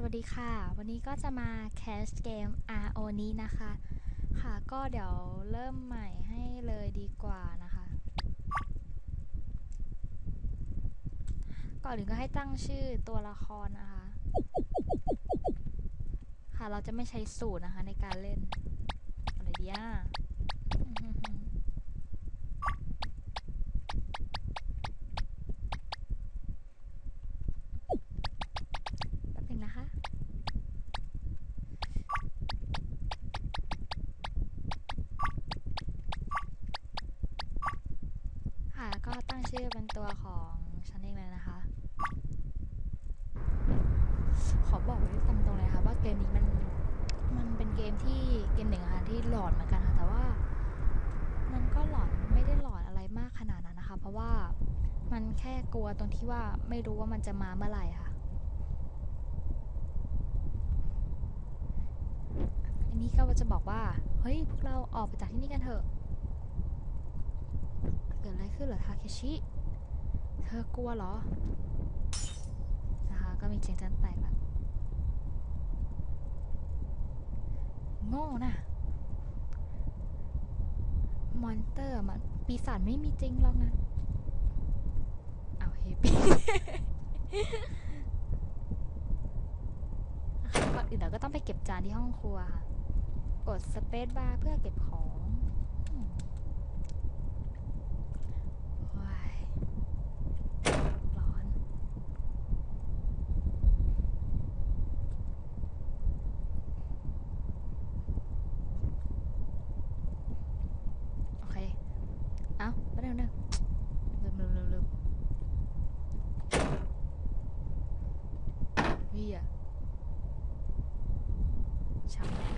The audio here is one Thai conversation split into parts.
สวัสดีค่ะ วันนี้ก็จะมาแคสเกม RO นี้นะคะ ค่ะก็เดี๋ยวเริ่มใหม่ให้เลยดีกว่านะคะ ก่อนอื่นก็ให้ตั้งชื่อตัวละครนะคะ ค่ะเราจะไม่ใช้สูตรนะคะในการเล่น อะไรดีอะอืมแป๊บหนึงนะคะ ค่ะ ก็ ตั้งชื่อเป็นตัวของฉันเองเลยนะคะ ขอบอกไว้ตามตรงเลยค่ะว่าเกมนี้มันมันเป็นเกมที่เกมหนึ่งค่ะที่หลอนเหมือนกันค่ะแต่ว่า มันก็หลอนไม่ได้หลอนอะไรมากขนาดนั้นนะคะ เพราะว่ามันแค่กลัวตรงที่ว่าไม่รู้ว่ามันจะมาเมื่อไหร่ค่ะอันนี้ก็จะบอกว่าเฮ้ยพวกเราออกไปจากที่นี่กันเถอะ ขึ้นเหรอทาเคชิ เธอกลัวเหรอ นะคะ ก็มีเสียงจันแตกละโง่นะมอนเตอร์มันปีศาจไม่มีจริงหรอกนะ เอาเฮปปี้ก่อนอื่นเราก็ต้องไปเก็บจานที่ห้องครัวค่ะ กดสเปซบาร์เพื่อเก็บของอืมว้ายร้อน โอเค เอ้าไปเร็วเร็วลืมลืมลืมลืมเฮีย ช่างแม่ง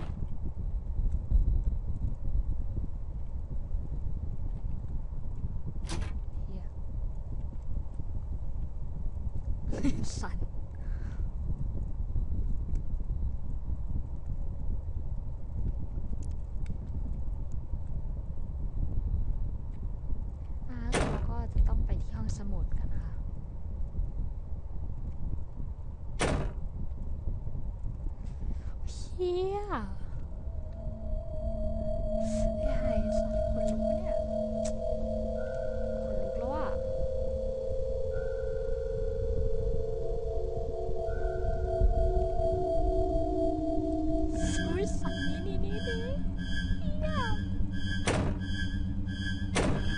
เฮีย สั่นอ่าเราก็จะต้องไปที่ห้องสมุดกันนะคะ เฮียไอ้หายสัตว์ขนลุกปะเนี่ยขนลุกแล้วอะอุ้ยสัตว์นี้นี่นี่นี่เฮีย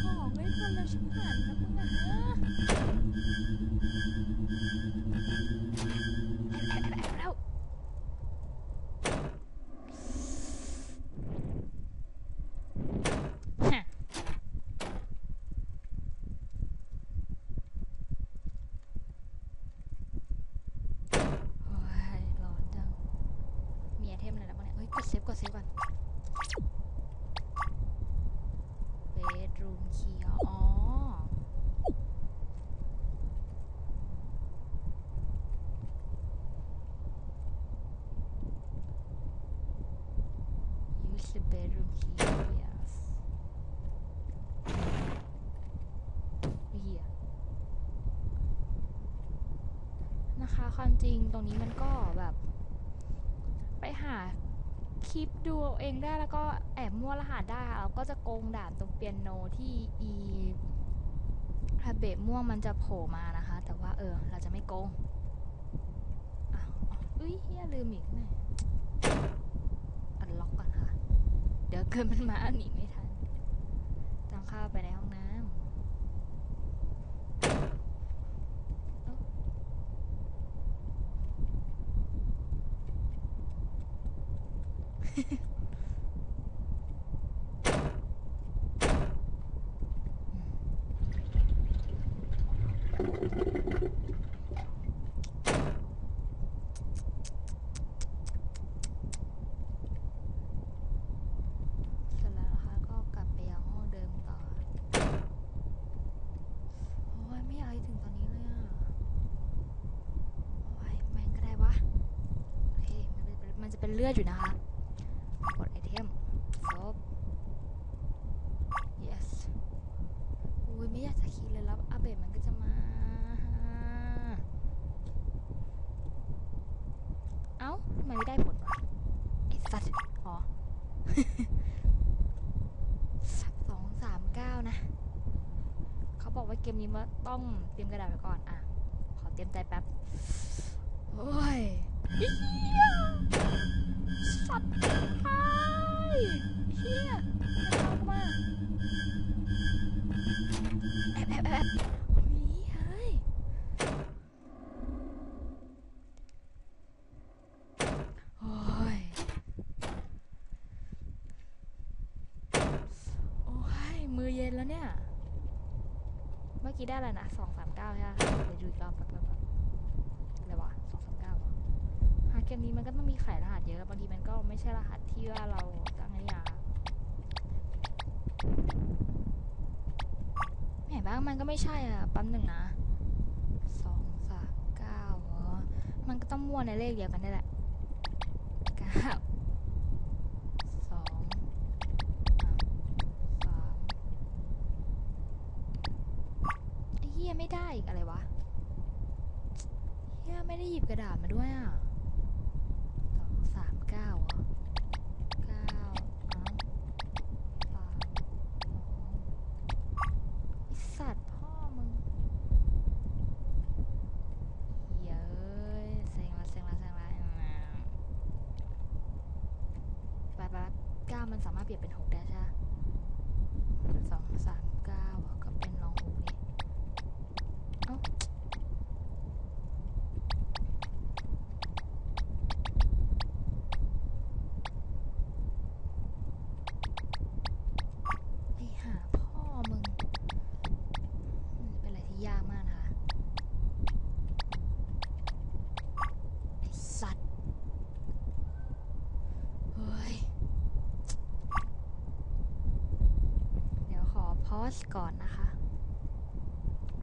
ของไม่ทันแล้วชิบหายแล้วมึงอะแอบแอบแอบแอบแล้ว ฮะโอ้ยร้อนจัง มีไอเทมอะไรแล้วบ้าง เนี่ยเฮ้ยกดเซฟก่อน bedroom key อ๋อ use the bedroom key yes เฮียนะคะความจริงตรงนี้มันก็แบบ ไปหา คลิปดูเอาเองได้แล้วก็แอบมั่วรหัสได้ค่ะเราก็จะโกงด่านตรงเปียโนที่อีฮาเบะม่วงมันจะโผล่มานะคะ แต่ว่าเออ เราจะไม่โกงอุ้ยเฮียลืมอีกแม่อันล็อกก่อนค่ะ เดี๋ยวเกินมันมาหนีไม่ทันต้องเข้าไปในห้องน้ำเอ้า เสร็จแล้วนะคะก็กลับไปยังห้องเดิมต่อ โอ้ยไม่อยากให้ถึงตอนนี้เลยอะ โอ้ยแม่งก็ได้วะ โอเค มันเป็นมันจะเป็นเลือดอยู่นะคะ กดไอเทมซบ yes อุ้ยไม่อยากจะคิดเลยแล้วอาเบะมันก็จะมา ไมไม่ได้ผลวะไอ้สัตว์อ๋อสองสามเก้านะ เขาบอกว่าเกมนี้มันต้องเตรียมกระดาษไว้ก่อน อะ ขอเตรียมใจแป๊บ โอ้ยสัตว์ไอ้เฮียมาแอบแอบแอบเฮ้ยโอ้ย โอ้ย มือเย็นแล้วเนี่ย เมื่อกี้ได้แล้วนะสองสามเก้าใช่ไหมเดี๋ยวดูอีกรอบแป๊บแป๊บอะไรวะสองสามเก้าหาเกมนี้มันก็ต้องมีไขรหัสเยอะบางทีมันก็ไม่ใช่รหัสที่ว่าเราตั้งให้ยาแหมบ้างมันก็ไม่ใช่อะปั๊มหนึ่งนะสองสามเก้าเหรอมันก็ต้องมั่วในเลขเดียวกันได้แหละเก้าสองอะสาม ไอ้เฮียไม่ได้อีกอะไรวะเฮียไม่ได้หยิ บกระดาษมาด้วยอะสองสามเก้าเหรอเก้าอ้าวสามสองไอสัตว์พ่อมึงเหี้ยเอ้ยเซ็งละเซ็งละเซ็งละไปไปเก้ามันสามารถเปลี่ยนเป็นหกได้ใช่ไหมสองสามเก้าอะก็เป็นลองหกดิ เอ้าไอ้ห่าพ่อมึงมันเป็นอะไรที่ยากมากนะคะ ไอ้สัตว์ เฮ้ย เดี๋ยวขอพอส ก่อนนะคะ